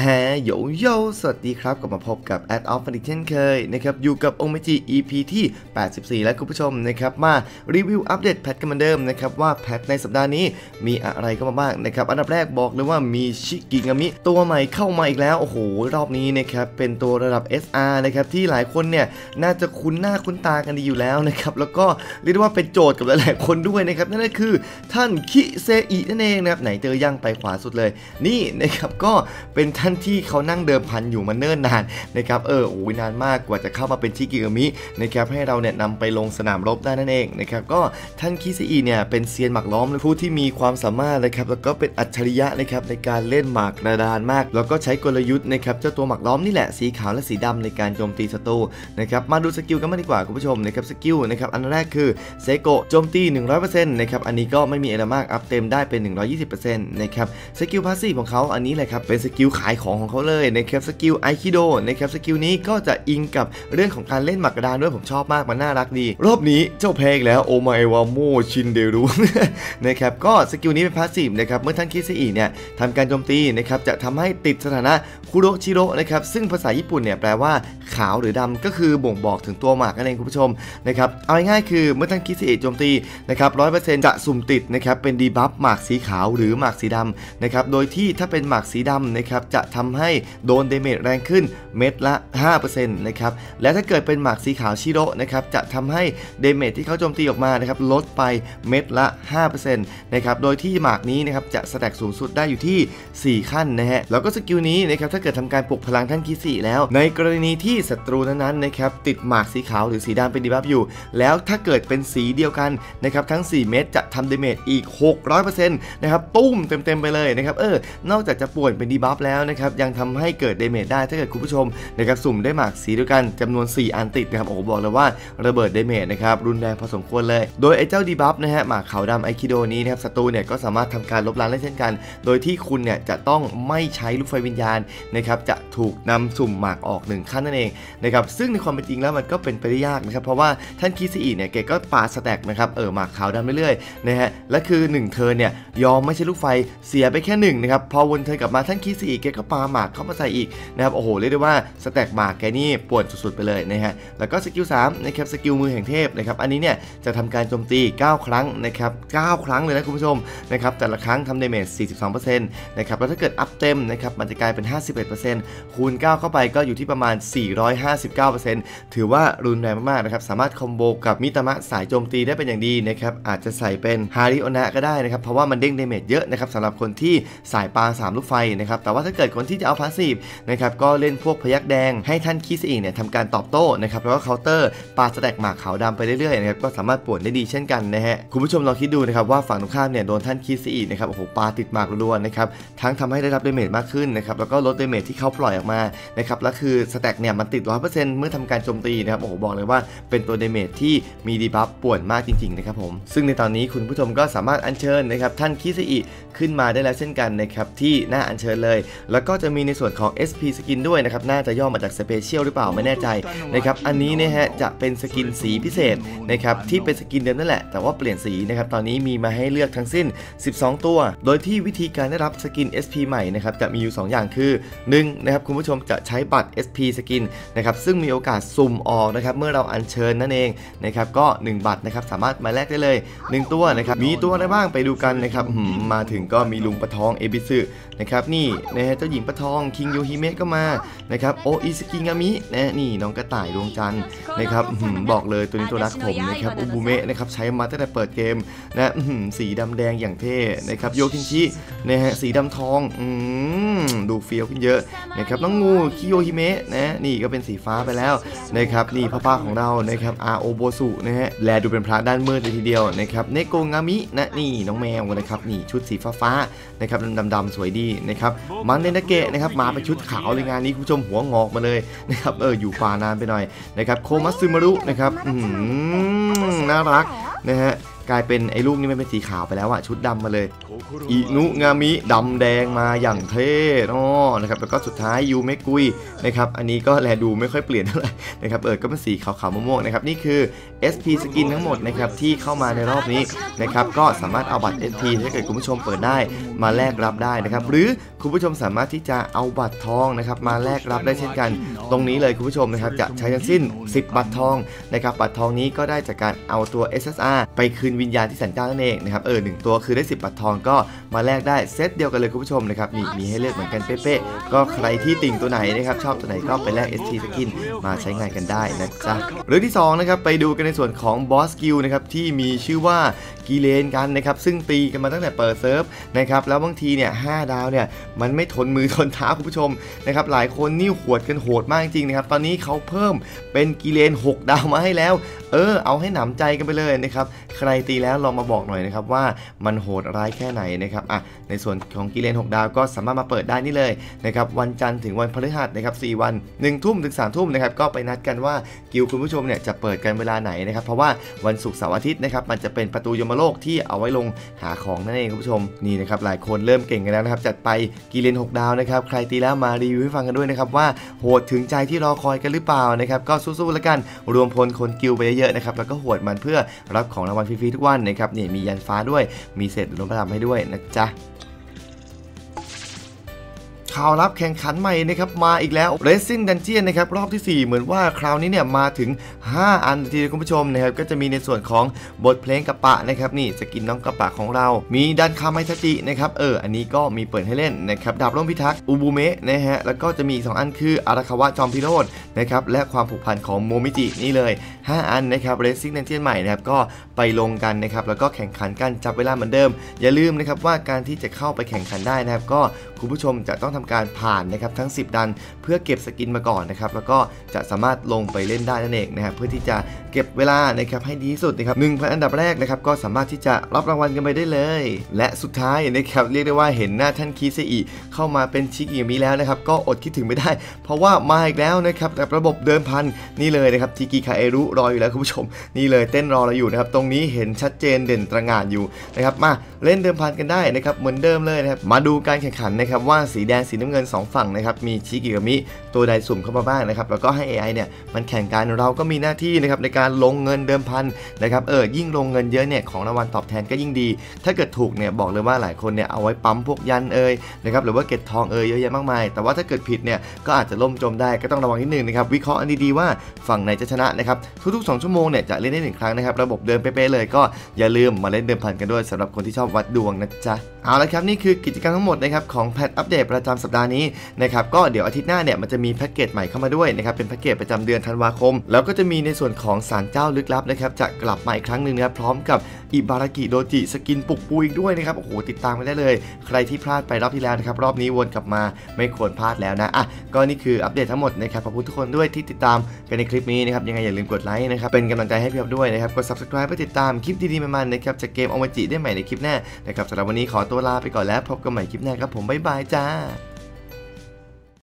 แฮโยโยสวัสดีครับ กลับมาพบกับ Ad of f u n เช่นเคยนะครับ อยู่กับองเมจิ EP ที่ 84 และคุณผู้ชมนะครับ มารีวิวอัปเดตแพทกันเหมือนเดิมนะครับ ว่าแพทในสัปดาห์นี้มีอะไรก็มาบ้างนะครับ อันดับแรกบอกเลยว่ามีชิกิงามิ ตัวใหม่เข้ามาอีกแล้ว โอ้โห รอบนี้นะครับ เป็นตัวระดับ SR นะครับ ที่หลายคนเนี่ย น่าจะคุ้นหน้าคุ้นตากันดีอยู่แล้วนะครับ แล้วก็เรียกว่าเป็นโจทย์กับหลายๆคนด้วยนะครับ นั่นก็คือท่านคิเซอินั่นเองนะครับไหนเจอย่างไปขวาสุดเลย นี่นะครับก็เป็นท่านที่เขานั่งเดิมพันอยู่มาเนิ่นนานนะครับเออโอ้ยนานมากกว่าจะเข้ามาเป็นชิกิกามินะครับให้เราเนี่ยนำไปลงสนามรบได้นั่นเองนะครับก็ท่านคิเซอิเนี่ยเป็นเซียนหมากล้อมผู้ที่มีความสามารถนะครับแล้วก็เป็นอัจฉริยะนะครับในการเล่นหมากกระดานมาก แล้วก็ใช้กลยุทธ์นะครับเจ้าตัวหมากล้อมนี่แหละสีขาวและสีดำในการโจมตีศัตรูนะครับมาดูสกิลกันมาดีกว่าคุณผู้ชมนะครับสกิลนะครับอันแรกคือเซโกโจมตี 100%นะครับอันนี้ก็ไม่มีอะไรมากอัพเต็มได้เป็น 120%นะครับสกิลพาสซีฟของเขาอันนี้แหละครับเป็นสกิลขายของของเขาเลยนะครับสกิลไอคิโดนะครับสกิลนี้ก็จะอิงกับเรื่องของการเล่นหมากกระดานด้วยผมชอบมากมันน่ารักดี รอบนี้เจ้าเพลงแล้วโอมาเอวาโมชินเดรุนะครับก็สกิลนี้เป็นพาสซีฟนะครับเมื่อท่านคิสอีเนี่ยทำการโจมตีนะครับจะทำให้ติดสถานะคุโรชิโรนะครับซึ่งภาษาญี่ปุ่นเนี่ยแปลว่าขาวหรือดำก็คือบ่งบอกถึงตัวหมากนั่นเองคุณผู้ชมนะครับเอาง่ายๆคือเมื่อท่านคิสอีโจมตีนะครับร้อยเปอร์เซ็นต์จะสุ่มติดนะครับเป็นดีบัฟหมากสีขาวหรือหมากสีดำนะครับโดยที่ถ้าเป็นหมากสีดำนะครับจะทำให้โดนเดเมจแรงขึ้นเม็ดละ 5%นะครับและถ้าเกิดเป็นหมากสีขาวชิโร่นะครับจะทำให้เดเมจที่เขาโจมตีออกมานะครับลดไปเม็ดละ 5%นะครับโดยที่หมากนี้นะครับจะสแต็กสูงสุดได้อยู่ที่ 4 ขั้นนะฮะแล้วก็สกิลนี้นะครับถ้าเกิดทำการปลุกพลังท่านคิสีแล้ว ในกรณีที่ศัตรูนั้นๆนะครับติดหมากสีขาวหรือสีดำเป็นดีบัฟอยู่ แล้วถ้าเกิดเป็นสีเดียวกันนะครับทั้ง 4 เม็ดจะทำเดเมจอีก 600%นะครับตุ้มเต็มๆไปเลยนะครับเออนอกจากจะป่วนเป็นดีบัฟแล้วนะครับยังทำให้เกิดเดเมจได้ถ้าเกิดคุณผู้ชมนะครับสุ่มได้หมากสีด้วยกันจำนวน 4 อันติดนะครับโอ้โหบอกเลยว่าระเบิดเดเมจนะครับรุนแรงพอสมควรเลย โดยไอ้เจ้าดีบัฟนะฮะหมากขาวดำไอคิโดนี้นะครับศัตรูเนี่ยก็สามารถทำการลบล้างได้เช่นกัน โดยที่คุณเนี่ยจะต้องไม่ใช้ลูกไฟวิญญาณนะครับจะถูกนำสุ่มหมากออกหนึ่งขั้นนั่นเองนะครับซึ่งในความเป็นจริงแล้วมันก็เป็นไปได้ยากนะครับเพราะว่าท่านคิซีเนี่ยแกก็ปาสแต็กนะครับเออหมากขาวดำเรื่อยๆนะฮะและคือ1เทิร์นเนี่ยยอมไม่ใช่ลูกไฟเสียไปแค่1นะครับพอวนเทิร์นกลับมาท่านคิซีแกก็ปาหมากเข้ามาใส่อีกนะครับโอ้โหเรียกได้ว่าสแต็กหมากแกนี่ปวดสุดๆไปเลยนะฮะแล้วก็สกิล3นะครับสกิลมือแห่งเทพนะครับอันนี้เนี่ยจะทำการโจมตี 9 ครั้งนะครับ9ครั้งเลยนะคุณผู้ชมนะครับแต่ละครั้งทำเดเมจ42%นะครับแล้วถ้าเกิดอัพเต็มนะครับมันจะกลายเป็น 51%คูณ 9 เข้าไปก็อยู่ที่ประมาณ 459%ถือว่ารุนแรงมากๆนะครับสามารถคอมโบกับมิตามะสายโจมตีได้เป็นอย่างดีนะครับอาจจะใส่เป็นฮาริโอนะก็ได้นะครับเพราะว่ามันเด้งเดเมจเยอะนะครับสำหรับคนที่สายปา3ลูกไฟนะครับแต่ว่าถ้าเกิดคนที่จะเอาพาสซีฟนะครับก็เล่นพวกพยักแดง ให้ท่านคิสเองเนี่ยทำการตอบโต้นะครับแล้วก็เคาน์เตอร์ปาสแต็กหมากขาวดำไปเรื่อยๆนะครับก็สามารถป่วนได้ดีเช่นกันนะฮะคุณผู้ชมลองคิดดูนะครับว่าฝั่งตรงข้ามเนี่ยโดนท่านคิสอีนะครับโอ้โหปาติดหมากรัวๆนะครับทั้งทำให้ได้รับเดเมจมากขึ้นนะครับแล้วก็ลดเดเมจที่เขาปล่อยออกมานะครับแล้วคือสแต็กเนี่ยมันติด100%เปอร์เซ็นต์เมื่อทำการโจมตีนะครับโอ้โหบอกเลยว่าเป็นตัวเดเมจที่มีดีบัฟป่วนมากจริงๆนะครับผมซึ่งในตอนนี้คุณผู้ชมก็สามารถอัญเชิญนะครับท่านคิสอีขึ้นมาได้แล้วเช่นกันนะครับที่หน้าอัญเชิญเลยแล้วก็จะมีในส่วนของ SP สกินด้วยนะครับ น่าจะย่อมาจากสเปเชียลหรือเปล่าไม่แน่ใจนะครับ อันนี้นะฮะจะเป็นสกินสีพิเศษนะครับที่เป็นสกินเดิมนั่นแหละ แต่ว่าเปลี่ยนสีนะครับตอนนี้มีมาให้เลือกทั้งสิ้น 12 ตัว โดยที่วิธีการได้รับสกิน SP ใหม่นะครับจะมีอยู่ 2 อย่างคือ1นะครับคุณผู้ชมจะใช้บัตร SP สกินนะครับซึ่งมีโอกาสสุ่มออกนะครับเมื่อเราอัญเชิญนั่นเองนะครับก็ 1 บัตรนะครับสามารถมาแลกได้เลย 1 ตัวนะครับมีตัวอะไรบ้างไปดูกันนะครับมาถึงก็มีลุงปะทองเอบิสึนะครับนี่นะฮะเจ้าหญิงปะทองคิงโยฮิเมะก็มานะครับโออิสกิงามินะนี่น้องกระต่ายดวงจันทร์นะครับบอกเลยตัวนี้ตัวรักผมนะครับอุบุเมะนะครับใช้มาตั้งแต่เปิดเกมนะสีดำแดงอย่างเท่นะครับโยคินชินะฮะสีดำทองอืดูเฟี้ยวขึ้นเยอะนะครับน้องงูคิโยฮิเมะนะนี่ก็เป็นสีฟ้าไปแล้วนะครับนี่พ่อป้าของเรานะครับอาโอโบสุนะฮะแลดูเป็นพระด้านมืดเลยทีเดียวนะครับเนโกงามินะนี่น้องแมวนะครับนี่ชุดสีฟ้าฟ้านะครับดำๆสวยดีนะครับมันเนนเกะนะครับมาเป็นชุดขาวเลยงานนี้คุณผู้ชมหัวงอกมาเลยนะครับเอออยู่ป่านานไปหน่อยนะครับโคมัสซึมารุนะครับน่ารักนะฮะ กลายเป็นไอ้ลูกนี้มันเป็นสีขาวไปแล้วอะชุดดำมาเลยอินุงามิดำแดงมาอย่างเท่อ๋อนะครับแล้วก็สุดท้ายยูเมกุยนะครับอันนี้ก็แลดูไม่ค่อยเปลี่ยนเท่าไหร่นะครับเออก็เป็นสีขาวๆม่วงๆนะครับนี่คือ SP สกินทั้งหมดนะครับที่เข้ามาในรอบนี้นะครับก็สามารถเอาบัตร SP ถ้าเกิดคุณผู้ชมเปิดได้มาแลกรับได้นะครับหรือคุณผู้ชมสามารถที่จะเอาบัตรทองนะครับมาแลกรับได้เช่นกัน ตรงนี้เลยคุณผู้ชมนะครับจะใช้ทั้งสิ้น 10 บัตรทองนะครับบัตรทองนี้ก็ได้จากการเอาตัว SSR ไปคืนวิญญาณที่สันเจ้านั่นเองนะครับเออหนึ่งตัวคือได้ 10 บัตรทองก็มาแลกได้เซตเดียวกันเลยคุณผู้ชมนะครับนี่มีให้เลือกเหมือนกันเป๊ะๆก็ใครที่ติ่งตัวไหนนะครับชอบตัวไหนก็ไปแลก ST สกินมาใช้งานกันได้นะจ๊ะเรื่องที่สองนะครับไปดูกันในส่วนของบอสกิลนะครับที่มีชื่อว่า กีเลนกันนะครับซึ่งตีกันมาตั้งแต่เปิดเซิร์ฟนะครับแล้วบางทีเนี่ยหดาวเนี่ยมันไม่ทนมือทนเท้าคุณผู้ชมนะครับหลายคนนิ้วขวดกันโหดมากจริงนะครับตอนนี้เขาเพิ่มเป็นกีเลน 6 ดาวมาให้แล้ว เออ เอาให้หนำใจกันไปเลยนะครับใครตีแล้วลองมาบอกหน่อยนะครับว่ามันโหดร้ายแค่ไหนนะครับอะในส่วนของกีเลน 6 ดาวก็สามารถมาเปิดได้นี่เลยนะครับวันจันทร์ถึงวันพฤหัสนะครับ4วัน1ทุ่มถึง3ทุ่มนะครับก็ไปนัดกันว่ากิลคุณผู้ชมเนี่ยจะเปิดกันเวลาไหนนะครับเพราะว่าวันศุกร์เสาร์อาทิตย์นะครับมันจะเป็นประตูยมโลกที่เอาไว้ลงหาของนั่นเองคุณผู้ชมนี่นะครับหลายคนเริ่มเก่งกันแล้วนะครับจัดไปกีเลน6 ดาวนะครับใครตีแล้วมารีวิวให้ฟังกันด้วยนะครับว่าโหดถึงใจที่รอคอยกันหรือเปล่านะครับก็สู้ๆแล้วกันรวมพลคนกิลไปเยอะๆนะครับแล้วก็โหดมันเพื่อรับของรางวัลฟรีๆทุกวันนะครับนี่มียันฟ้าด้วยมีเศษลมประทำให้ด้วยนะจ๊ะ ข่าวรับแข่งขันใหม่นะครับมาอีกแล้ว Racing Dungeon นะครับรอบที่ 4 เหมือนว่าคราวนี้เนี่ยมาถึง 5 อันทีคุณผู้ชมนะครับก็จะมีในส่วนของบทเพลงกระปะนะครับนี่สกินน้องกระปะของเรา มีดันคาไมทจินะครับเอออันนี้ก็มีเปิดให้เล่นนะครับดาบร่มพิทักษ์อุบุเมะนะฮะแล้วก็จะมีอีก2อันคืออาราคาวะจอมพิโรธนะครับและความผูกพันของโมมิจินี่เลย 5 อันนะครับ Racing Dungeon ใหม่นะครับก็ไปลงกันนะครับแล้วก็แข่งขันกันจับเวลาเหมือนเดิม อย่าลืมนะครับว่าการที่จะเข้าไปแข่งขันได้นะครับก็คุณผู้ชมจะต้องทำการผ่านนะครับทั้ง 10 ดันเพื่อเก็บสกินมาก่อนนะครับแล้วก็จะสามารถลงไปเล่นได้นั่นเองนะครับเพื่อที่จะเก็บเวลานะครับให้ดีที่สุดนะครับหนึ่งพันอันดับแรกนะครับก็สามารถที่จะรับรางวัลกันไปได้เลย และสุดท้ายนะครับเรียกได้ว่าเห็นหน้าท่านคีเซอิเข้ามาเป็นชิกิมีแล้วนะครับก็อดคิดถึงไม่ได้ เพราะว่ามาอีกแล้วนะครับแต่ระบบเดิมพันนี่เลยนะครับทิกิคาเอรุรออยู่แล้วคุณผู้ชม นี่เลยเต้นรอเราอยู่นะครับตรงนี้เห็นชัดเจนเด่นตระหง่านอยู่นะครับมาเล่นเดิมพันกันได้นะครับเหมือนเดิมเลยนะครับมาดูการแข่งขันนะครับว่าสีแดงสีน้ำเงิน 2 ฝั่งนะครับมีชิกิกับมิตัวใดสุ่มเข้ามาบ้างนะครับแล้วก็ให้ AI เนี่ยมันแข่งกันเราก็มีหน้าที่นะครับในการลงเงินเดิมพันนะครับเออยิ่งลงเงินเยอะเนี่ยของรางวัลตอบแทนก็ยิ่งดี ถ้าเกิดถูกเนี่ยบอกเลยว่าหลายคนเนี่ยเอาไว้ปั๊มพวกยันเอ่ยนะครับหรือว่าเก็ตทองเอ่ยเยอะแยะมากมาย แต่ว่าถ้าเกิดผิดเนี่ยก็อาจจะล่มจมได้ก็ต้องระวังนิดนึงนะครับวิเคราะห์อันดีๆว่าฝั่งไหนจะชนะนะครับทุกๆ 2 ชั่วโมงเนี่ยจะเล่นได้หนึ่งครั้งนะครับระบบเดิมเป๊ะๆเลยก็อย่าลืมมาเล่นเดิมพันกันด้วยสำหรับคนที่ชอบวัดดวงนะจ๊ะเอาละครับนี่คือกิจกรรมทั้งหมดนะครับของแพทอัปเดตประจำสัปดาห์นี้นะครับก็เดี๋ยวอาทิตย์หน้าเนี่ยมันจะมีแพ็กเกจใหม่เข้ามาด้วยนะครับเป็นแพ็กเกจประจำเดือนธันวาคม แล้วก็จะมีในส่วนของสารเจ้าลึกลับนะครับจะกลับมาอีกครั้งหนึ่งนะครับพร้อมกับอิบารากิโดจิสกินปุกปูอีกด้วยนะครับโอ้โหติดตามกันได้เลย ใครที่พลาดไปรอบที่แล้วนะครับรอบนี้วนกลับมาไม่ควรพลาดแล้วนะอะก็นี่คืออัปเดตทั้งหมดนะครับขอบคุณทุกคนด้วยที่ติดตามกันในคลิปนี้นะครับยังไงอย่าลืมกดไลค์นะครับเป็นกำลังใจให้พี่อ๊อฟด้วยนะครับกด subscribe เพื่อติดตามคลิปดีๆมันๆนะครับจากเกมอมจิได้ใหม่ในคลิปหน้านะครับสำหรับวันนี้ขอตัวลาไปก่อนแล้วพบกันใหม่คลิปหน้าครับผมบ๊ายบายจ้า